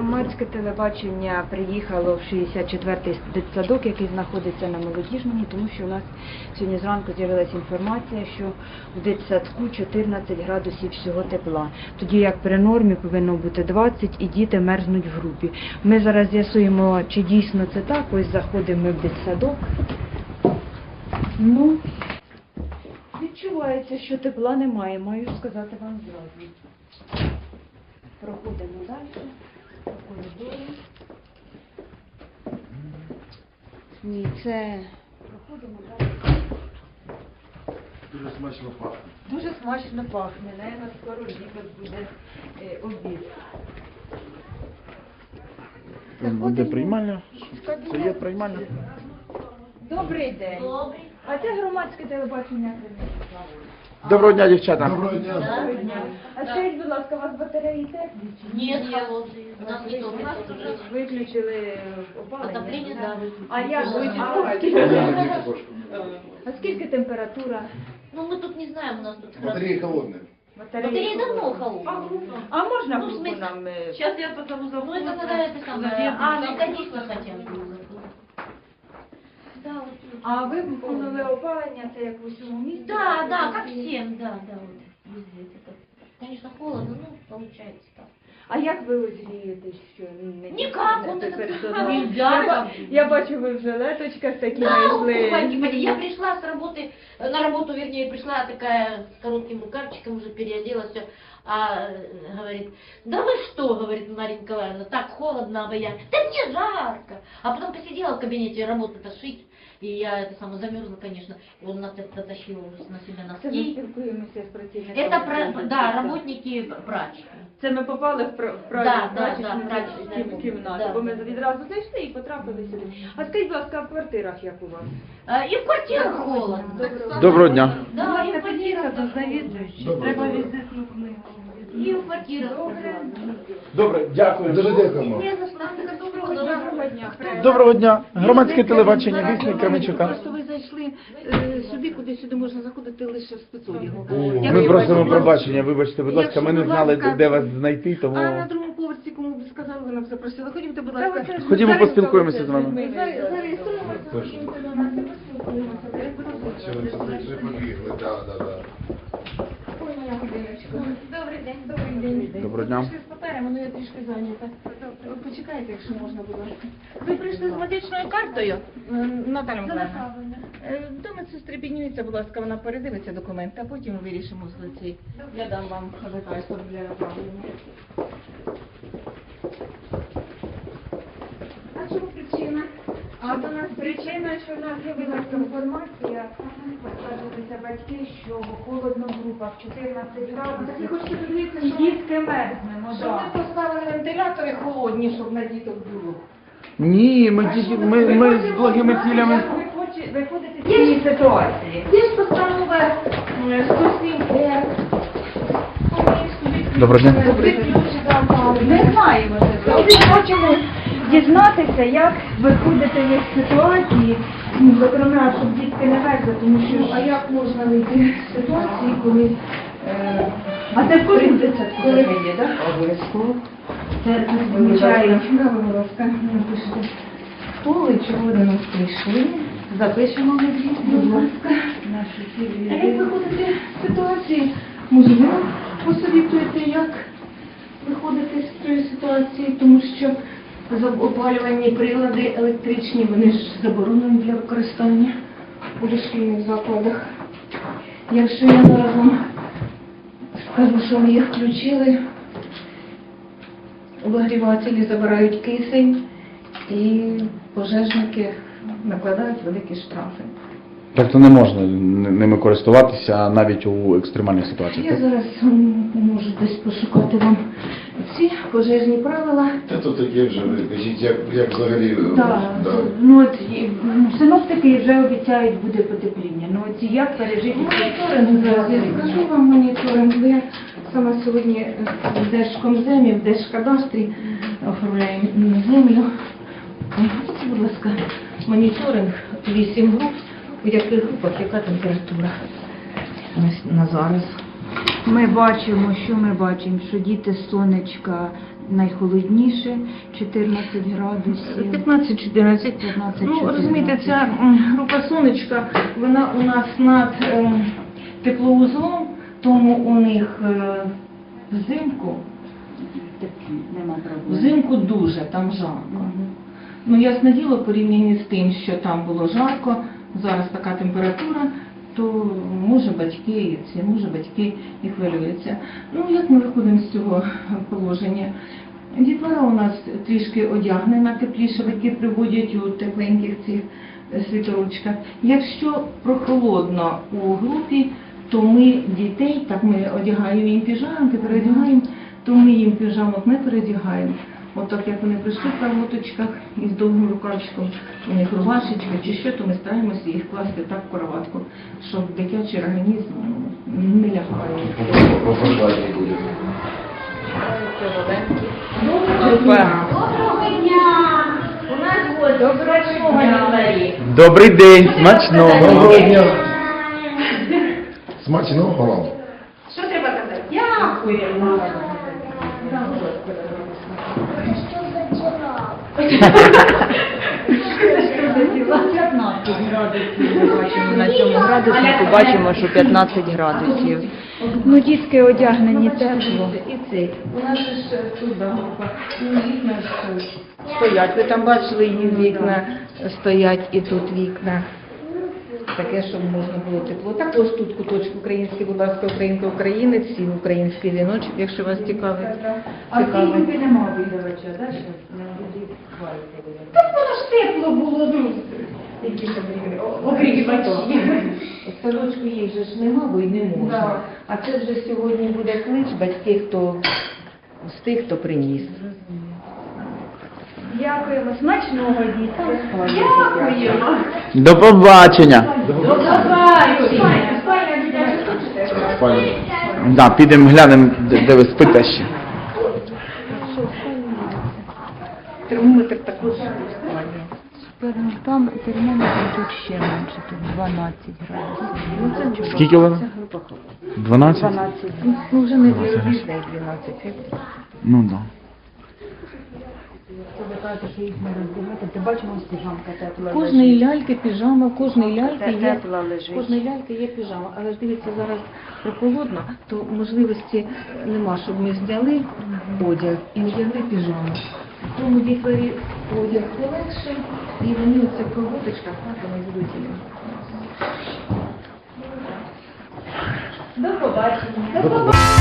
Громадське телебачення приїхало в 64-й дитсадок, який знаходиться на молодіжному, тому що у нас сьогодні зранку з'явилася інформація, що в дитсадку 14 градусів всього тепла. Тоді як при нормі повинно бути 20 і діти мерзнуть в групі. Ми зараз з'ясуємо, чи дійсно це так. Ось заходимо ми в дитсадок. Ну, відчувається, що тепла немає, маю сказати вам зразу. Проходимо далі. По коридору. Ні, це проходимо далі. Дуже смачно пахне. Дуже смачно пахне, наверное, скоро ліпот буде е, обід. Буде приймальня? Це є приймальня? Добрий день. Добрий. А це громадське телебачення. Доброго дня, дівчата. Доброго дня. А скажіть, будь ласка, у вас батареї теплі? чи ні? Нет, холодный. У нас не У топит. нас уже виключили опалення. Отопление, да. А як ви? Да. А скільки, а скільки температура? Ну, мы тут не знаем, у нас тут Батареї холодні. Батареи давно холодные. А можна Ну, в групу смысле, нам? е, Сейчас я позову Ну, завод. это когда это самое. А, ну, конечно, хотя бы. Да, вот. А ви виконали опалення, це як в усьому місті? Да, да, как всем, да, да, вот. Везде это. Конечно, холодно, ну, получается так. А як ви ось грієтесь? Що не Никак, не он этот персонал? нельзя. Я, ба- я бачу, ви в жилеточках такі Да, знайшли. господи, я пришла с работы, э, на работу, вернее, пришла такая с коротким рукавчиком, уже переоделась, все, а э, говорит, да вы что, говорит Мария Николаевна, так холодно, а я, да мне жарко. А потом посидела в кабинете, работу-то шить, и я это самое замерзла, конечно, и он нас это тащил на себя Це ми носки. спілкуємося з працівниками. Это, про, центру. да, работники прачки. Це ми попали в пра- в Да, правильну да, прачечну да, прачечну кім- кімнату, Да. бо ми відразу зайшли і потрапили сюди. А скажіть, будь ласка, в квартирах як у вас? А, И в квартирах холодно. Доброго дня. Да, и в квартирах до. Треба візитну книгу. И в квартирах холодно. Добре, дякую. Дуже дякуємо. Что. Доброго дня. Доброго дня. Громадське телебачення, вісник Кременчука. Просто ви зайшли е, сюди, куди сюди можна заходити лише в спецодягу. Ми просимо пробачення, вибачте, будь ласка, ми не знали, де вас знайти, тому... А на другому поверсі, кому б сказали, вона нам запросила. Ходімте, будь ласка. Ходімо поспілкуємося з вами. Ми зареєструємося, ходімте до нас і поспілкуємося. побігли, так, так, так. Ой, моя годиночка. Добрий день, добрий день. Доброго дня. Прийшли з паперами, ну я трішки зайнята. Почекайте, якщо можна, будь ласка. Ви прийшли з медичною картою, Наталя Миколаївна? Е, До медсестри підніміться, будь ласка, вона передивиться документи, а потім вирішимо з цей. Я дам вам ходатайство для направлення. А чому причина? А до нас причина, що в нас з'явилася інформація, скаржилися батьки, що холодно в групах 14 градусів. хочете подивитися, І що- дітки мерзнемо, Щоб так. ми поставили вентилятори холодні, щоб на діток було. Ні, ми, тільки- ми, ми з благими цілями... Як ви хоче- виходите з цієї ситуації? Є постанова е, 107 Р. Доброго дня. Ми знаємо це. Ми хочемо дізнатися, як виходити з ситуації, ну, зокрема, щоб дітки не мерзли, тому що А як можна вийти з ситуації, коли е, А це коли- є, так? Обов'язково. Це Вивчаємо. будь ласка, напишіть. Хто і чого до нас прийшли? Запишемо ми Будь ласка. Наші А як виходити з ситуації? Може, ви посовітуєте, як виходити з цієї ситуації, тому що опалювальні прилади електричні, вони ж заборонені для використання у дошкільних закладах. Якщо я зараз вам скажу, що ми їх включили, обогрівателі забирають кисень і пожежники накладають великі штрафи. Тобто не можна ними користуватися навіть у екстремальній ситуації, Я так? зараз можу десь пошукати вам пожежні правила. Та то таке вже ви кажіть, як, як взагалі. Так, да. ну от і, ну, синоптики вже обіцяють буде потепління. Ну от як пережити Моніторинг зараз я скажу вам моніторинг, бо я саме сьогодні е, в Держкомземі, в Держкадастрі оформляю м, землю. Ось, Будь ласка, моніторинг, вісім груп, у яких групах яка температура на зараз. Ми бачимо, що ми бачимо, що діти сонечка найхолодніше, 14 градусів. 15-14. 15-14. Ну, розумієте, ця група сонечка, вона у нас над е, теплоузлом, тому у них е, взимку, Нема проблем. взимку дуже там жарко. Ну, ясне діло, в порівнянні з тим, що там було жарко, зараз така температура, то може батьки, ці, може батьки і хвилюються. Ну, як ми виходимо з цього положення? Дітвора у нас трішки одягнена, теплішовики приводять у тепленьких цих світорочках. Якщо прохолодно у групі, то ми дітей, так ми одягаємо їм піжамки, переодягаємо, то ми їм піжамок не передягаємо. От так як вони прийшли в кровоточках і з довгим рукавчиком, у них рубашечка чи що, то ми стараємося їх класти так в кроватку, щоб дитячий організм ну, не лягає. Доброго дня! У нас гості доброго дня! Добрий день, смачного. Доброго дня. Смачного вам. Що треба казати? Дякуємо! На цьому градусі побачимо, що 15 градусів. Ну, дітки одягнені тепло. І цей. У нас же ж тут. Ну, вікна стоять. Ви там бачили, її вікна стоять і тут вікна. Таке, щоб можна було тепло. Також тут куточок український, будь ласка, українка, українець, всі український віночок, якщо вас цікавить. А в групі нема обігрівача, так? Так воно ж тепло було, ну. Які ж обігрівачі? Садочку їх же ж нема, бо й не можна. Да. А це вже сьогодні буде клич, батьки, хто з тих, хто приніс. Дякуємо. Смачного дітки. Дякуємо. До побачення. Пані. Да, підемо глянемо, де, ви спите ще. Термометр також. Там термометр тут ще менше, тут 12 градусів. Ну. Скільки холодна. 12? 12. Ну вже не для обідних 12. Ну да. Ви кажете, що їх не бачимо, стіжанка тепла Кожної ляльки піжама, в кожної ляльки є Тепла лежить. Кожної ляльки є піжама, але ж дивіться, зараз прохолодно, то можливості нема, щоб ми зняли одяг і вдягли піжаму. Тому дітворі одяг полегше, і вони оце в колготочках так вони будуть. їм. До побачення. До побачення.